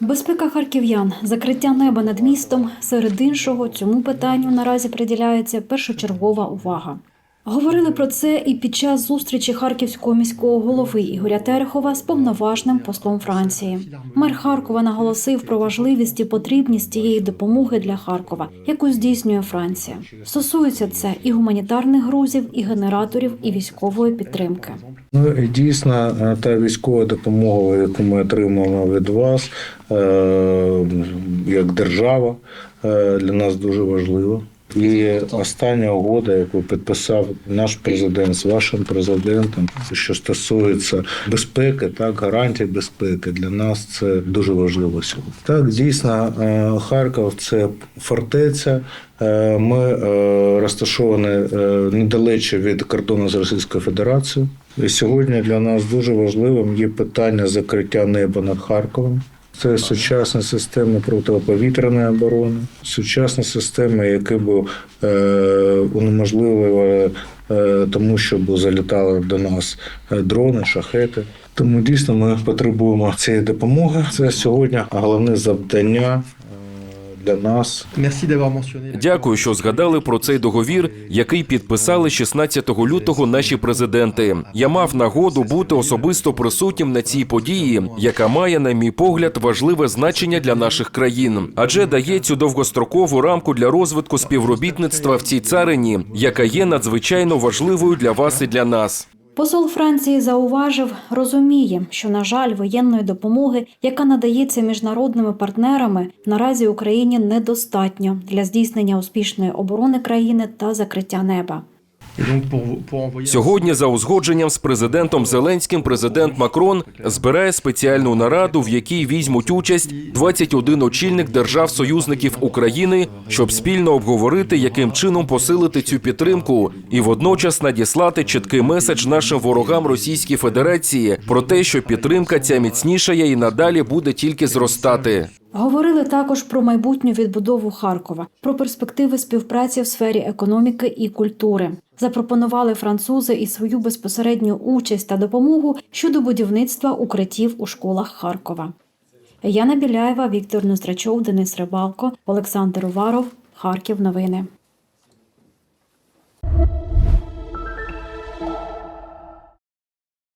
Безпека харків'ян, закриття неба над містом. Серед іншого цьому питанню наразі приділяється першочергова увага. Говорили про це і під час зустрічі харківського міського голови Ігоря Терехова з повноважним послом Франції. Мер Харкова наголосив про важливість і потрібність цієї допомоги для Харкова, яку здійснює Франція. Стосується це і гуманітарних грузів, і генераторів, і військової підтримки. Ну і дійсно е, та військова допомога, яку ми отримали від вас е, як держава, е, для нас дуже важлива. І остання угода, яку підписав наш президент з вашим президентом, що стосується безпеки, так гарантій безпеки для нас це дуже важливо сьогодні. Так, дійсно, е, Харків це фортеця. Е, Ми е, розташовані недалече від кордону з Російською Федерацією. І сьогодні для нас дуже важливим є питання закриття неба над Харковом. Це сучасна система протиповітряної оборони, сучасна система, яка б е, унеможливила е, тому, щоб залітали до нас е, дрони, шахети. Тому дійсно ми потребуємо цієї допомоги. Це сьогодні головне завдання для нас. Дякую, що згадали про цей договір, який підписали 16 лютого наші президенти. Я мав нагоду бути особисто присутнім на цій події, яка має, на мій погляд, важливе значення для наших країн, адже дає цю довгострокову рамку для розвитку співробітництва в цій царині, яка є надзвичайно важливою для вас і для нас. Посол Франції зауважив, розуміє, що на жаль, воєнної допомоги, яка надається міжнародними партнерами, наразі Україні недостатньо для здійснення успішної оборони країни та закриття неба. Сьогодні, за узгодженням з президентом Зеленським, президент Макрон збирає спеціальну нараду, в якій візьмуть участь 21 очільник держав-союзників України, щоб спільно обговорити, яким чином посилити цю підтримку, і водночас надіслати чіткий меседж нашим ворогам Російській Федерації про те, що підтримка ця міцнішає і надалі буде тільки зростати. Говорили також про майбутню відбудову Харкова, про перспективи співпраці в сфері економіки і культури. Запропонували французи і свою безпосередню участь та допомогу щодо будівництва укриттів у школах Харкова. Яна Біляєва, Віктор Ноздрачов, Денис Рибалко, Олександр Уваров, Харків. Новини.